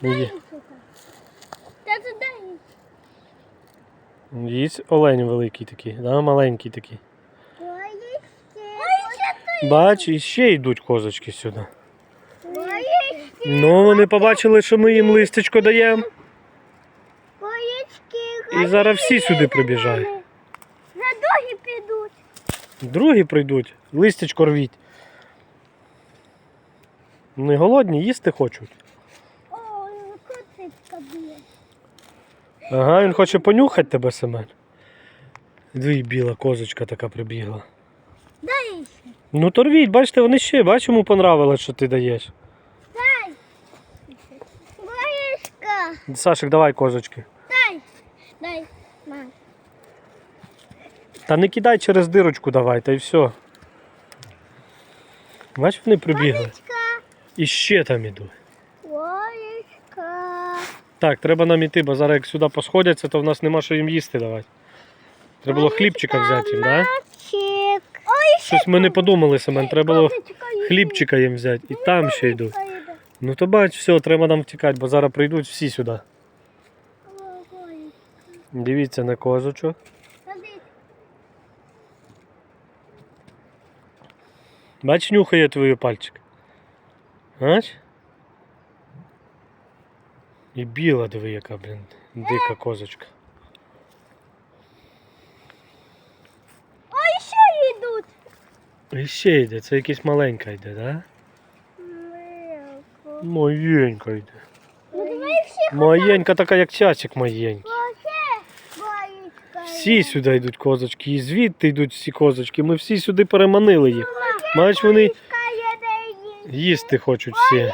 Туди. Є олень великий такий, да? маленький такий. Бач, і ще йдуть козочки сюди. Ну, вони побачили, що ми їм листечко даємо. І зараз всі сюди прибіжають. За доги підуть. Другі прийдуть, листечко рвіть. Не голодні, їсти хочуть. Ага, він хоче понюхати тебе, Семен. Дві біла козочка така прибігла. Дай ще. Ну то рвіть, бачите, вони ще, бач, йому понравилось, що ти даєш. Дай. Боєчка. Сашик, давай козочки. Дай. Дай. Мам. Та не кидай через дирочку давай, та й все. Бач, вони прибігли. Боєчка. І ще там ідуть. Так, треба нам іти, бо зараз як сюди посходяться, то в нас нема що їм їсти давати. Треба було хлібчика взяти їм, да? Щось ми не подумали, Семен, треба було хлібчика їм взяти. І там ще йдуть. Ну то бач, все, треба нам втікати, бо зараз прийдуть всі сюди. Дивіться на козочок. Бач, нюхає твій пальчик. Бач? І біла, диви, яка, блін, дика козочка. Ой, ще йдуть. І ще йде, це якась маленька йде, да? Маєнька йде. Ну Маєнька така, як часик маєнький. Всі сюди йдуть козочки, і звідти йдуть всі козочки. Ми всі сюди переманили їх. Вони Боєчка їде їсть. їсти хочуть всі.